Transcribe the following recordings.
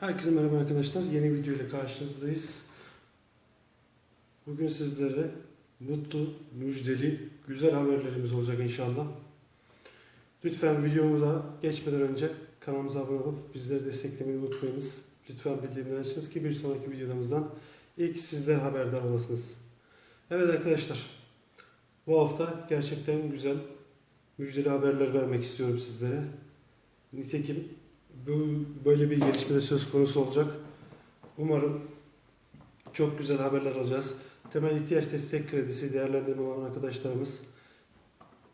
Herkese merhaba arkadaşlar. Yeni video ile karşınızdayız. Bugün sizlere mutlu, müjdeli, güzel haberlerimiz olacak inşallah. Lütfen videomuza geçmeden önce kanalımıza abone olup bizleri desteklemeyi unutmayınız. Lütfen bildirimleri açınız ki bir sonraki videolarımızdan ilk sizler haberdar olasınız. Evet arkadaşlar, bu hafta gerçekten güzel, müjdeli haberler vermek istiyorum sizlere. Nitekim bu böyle bir gelişme de söz konusu olacak. Umarım çok güzel haberler alacağız. Temel ihtiyaç destek kredisi değerlendirme olan arkadaşlarımız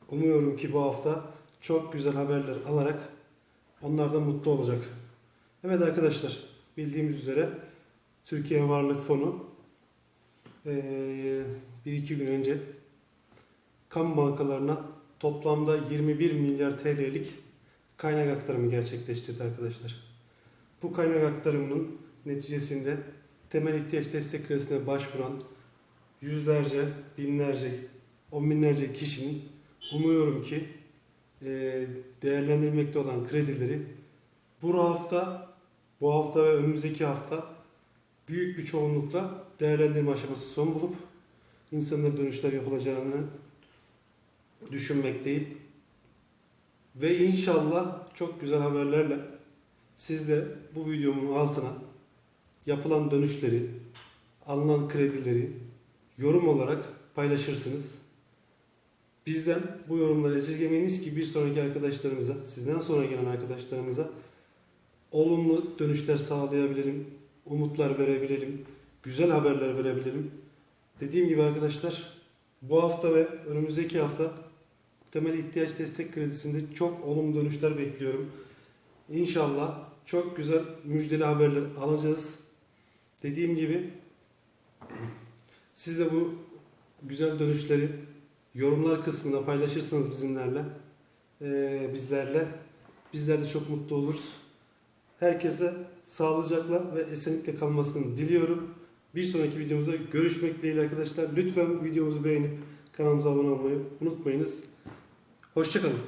umuyorum ki bu hafta çok güzel haberler alarak onlar da mutlu olacak. Evet arkadaşlar bildiğimiz üzere Türkiye Varlık Fonu bir iki gün önce kamu bankalarına toplamda 21 milyar TL'lik kaynak aktarımı gerçekleştirdi arkadaşlar. Bu kaynak aktarımının neticesinde temel ihtiyaç destek kredisine başvuran yüzlerce, binlerce, on binlerce kişinin umuyorum ki eee, değerlendirmekte olan kredileri bu hafta, bu hafta ve önümüzdeki hafta büyük bir çoğunlukla değerlendirme aşaması son bulup insanlara dönüşler yapılacağını düşünmekteyim. Ve inşallah çok güzel haberlerle siz de bu videomun altına yapılan dönüşleri, alınan kredileri yorum olarak paylaşırsınız. Bizden bu yorumları esirgemeyiniz ki bir sonraki arkadaşlarımıza, sizden sonra gelen arkadaşlarımıza olumlu dönüşler sağlayabilirim, umutlar verebilirim, güzel haberler verebilirim. Dediğim gibi arkadaşlar bu hafta ve önümüzdeki hafta temel ihtiyaç destek kredisinde çok olumlu dönüşler bekliyorum. İnşallah çok güzel müjdeli haberler alacağız. Dediğim gibi siz de bu güzel dönüşleri yorumlar kısmına paylaşırsanız bizimlerle, eee, bizlerle bizler de çok mutlu oluruz. Herkese sağlıcakla ve esenlikle kalmasını diliyorum. Bir sonraki videomuzda görüşmek dileğiyle arkadaşlar. Lütfen videomuzu beğenip kanalımıza abone olmayı unutmayınız. Hoşçakalın.